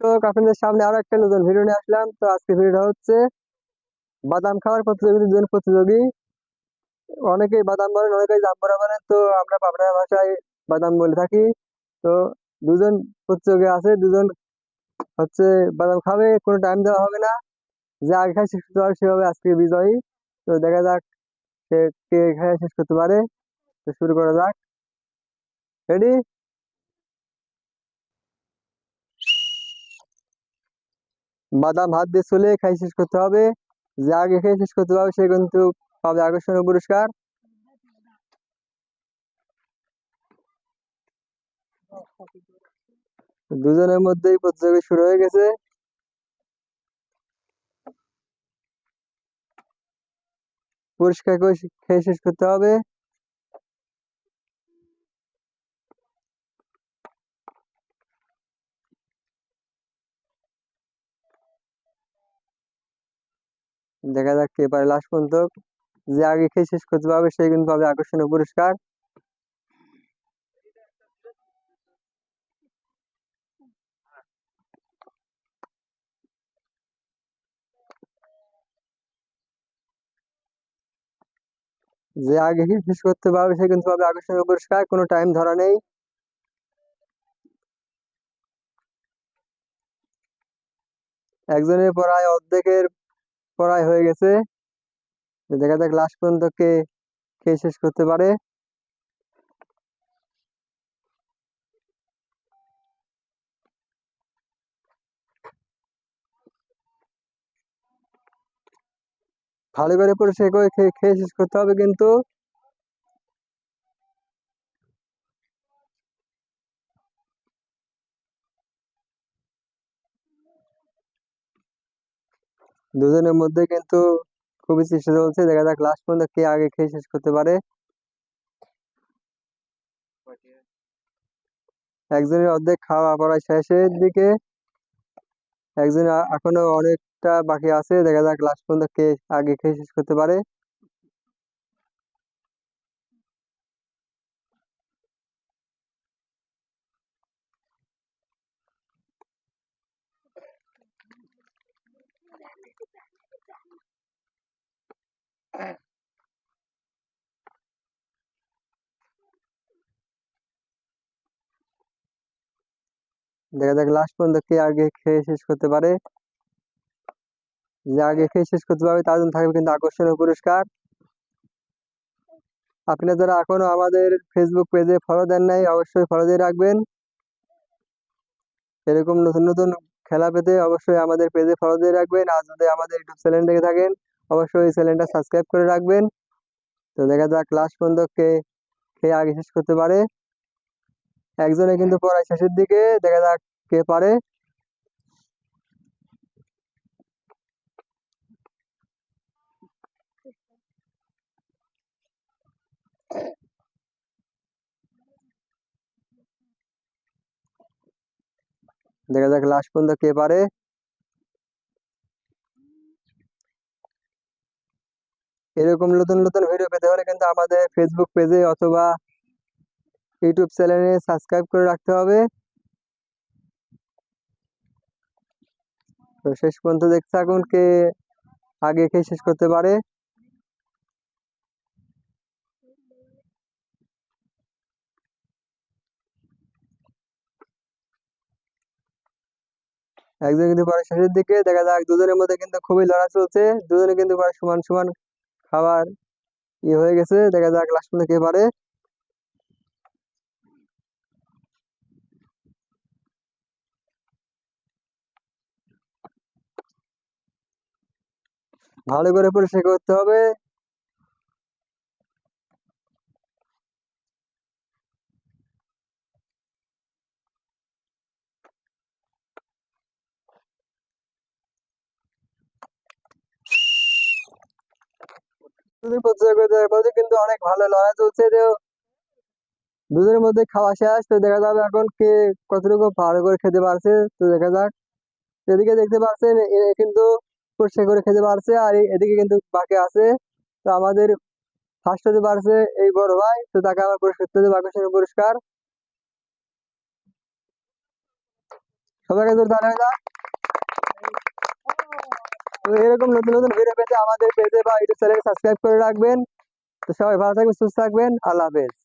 দর্শক, আপনাদের সামনে আরও একটা নতুন ভিডিও নিয়ে আসলাম। তো আজকে ভিডিওটা হচ্ছে বাদাম খাওয়ার প্রতিযোগী দুজন প্রতিযোগী। অনেকেই বাদাম বলেন, অনেকেই জাম্বরা বলেন। তো আমরা পাবনা ভাষায় বাদাম বলে থাকি। তো দুজন প্রতিযোগী আছে, দুজন হচ্ছে বাদাম খাবে, কোনো টাইম দেওয়া হবে না। যে আগে খায় শেষ করতে পারে, সেভাবে আজকে বিজয়ী। তো দেখা যাক কে কে খায় শেষ করতে পারে। তো শুরু করা যাক। রেডি বাদাম হাত দিয়ে চলে খাই শেষ করতে হবে। যে আগে খেয়ে শেষ করতে পারবে সে কিন্তু পাবে আকর্ষণীয় পুরস্কার। দুজনের মধ্যেই প্রতিযোগী শুরু হয়ে গেছে। পরিষ্কার করে শে- খেয়ে শেষ করতে হবে। দেখা যাক কে পারে লাস্ট পর্যন্ত। যে আগে খেয়ে শেষ করতে পারবে, সে কিন্তু পাবে আকর্ষণীয় পুরস্কার। যে আগে শেষ করতে পারবে, সে কিন্তু পাবে আকর্ষণীয় পুরস্কার, কোনো টাইম ধরা নেই। একজনের প্রায় অর্ধেকের প্রায় হয়ে গেছে। দেখা যাক লাস্ট পর্যন্ত কে খেয়ে শেষ করতে পারে। ভালো করে পরে খেয়ে খেয়ে শেষ করতে হবে কিন্তু? দুজনের মধ্যে কিন্তু খুবই চেষ্টা চলছে। দেখা যাক লাস্ট পর্যন্ত কে আগে খেয়ে শেষ করতে পারে। একজনের অর্ধেক খাওয়া প্রায় শেষের দিকে। একজনের এখনও অনেকটা বাকি আছে। দেখা যাক লাস্ট পর্যন্ত কে আগে খেয়ে শেষ করতে পারে। দেখা যাক লাস্ট পর্যন্ত কে আগে খেয়ে শেষ করতে পারে। যে আগে খেয়ে শেষ করতে পারবে, তার জন্য থাকবে কিন্তু আকর্ষণীয় পুরস্কার। আপনারা যারা এখনও আমাদের ফেসবুক পেজে ফলো দেন নাই, অবশ্যই ফলো দিয়ে রাখবেন। এরকম নতুন নতুন খেলা পেতে অবশ্যই আমাদের পেজে ফলো দিয়ে রাখবেন। আর যদি আমাদের ইউটিউব চ্যানেল দেখে থাকেন, অবশ্যই এই চ্যানেলটা সাবস্ক্রাইব করে রাখবেন। তো দেখা যাক লাস্ট পর্যন্ত কে কে আগে শেষ করতে পারে। একজনে কিন্তু পড়ায় শেষের দিকে, দেখা যাক কে পারে। দেখা যাক লাস্ট পর্যন্ত কে পারে। এরকম নতুন নতুন ভিডিও পেতে হলে কিন্তু আমাদের ফেসবুক পেজে অথবা ইউটিউব চ্যানেলে সাবস্ক্রাইব করে রাখতে হবে। তো শেষ পর্যন্ত দেখতে থাকুন কে আগে কে শেষ করতে পারে। একজন কিন্তু পরে শেষের দিকে, দেখা যাক দুজনের মধ্যে কিন্তু খুবই লড়া চলছে। দুজনে কিন্তু প্রায় সমান সমান খাবার ইয়ে হয়ে গেছে, দেখা যাক লাস্ট পর্যন্ত কে পারে। ভালো করে পরিষ্কার করতে হবে। কিন্তু অনেক ভালো লড়াই চলছে দুজনের মধ্যে খাওয়া শেষ, তো দেখা যাবে এখন কে কতটুকু ভালো করে খেতে পারছে, তো দেখা যাক। এদিকে দেখতে পাচ্ছেন কিন্তু পরিষ্কার করে খেতে পারছে, আর এদিকে কিন্তু বাকি আছে। তো আমাদের ফার্স্ট হতে পারছে এই বড় ভাই, তো তাকে আমার পুরস্কার হবে পুরস্কার। সবাইকে জোর তো এরকম নতুন নতুন ভিডিও পেতে আমাদের পেজে বা ইউটিউব চ্যানেলে সাবস্ক্রাইব করে রাখবেন। তো সবাই ভালো থাকবেন, সুস্থ থাকবেন। আল্লাহ হাফেজ।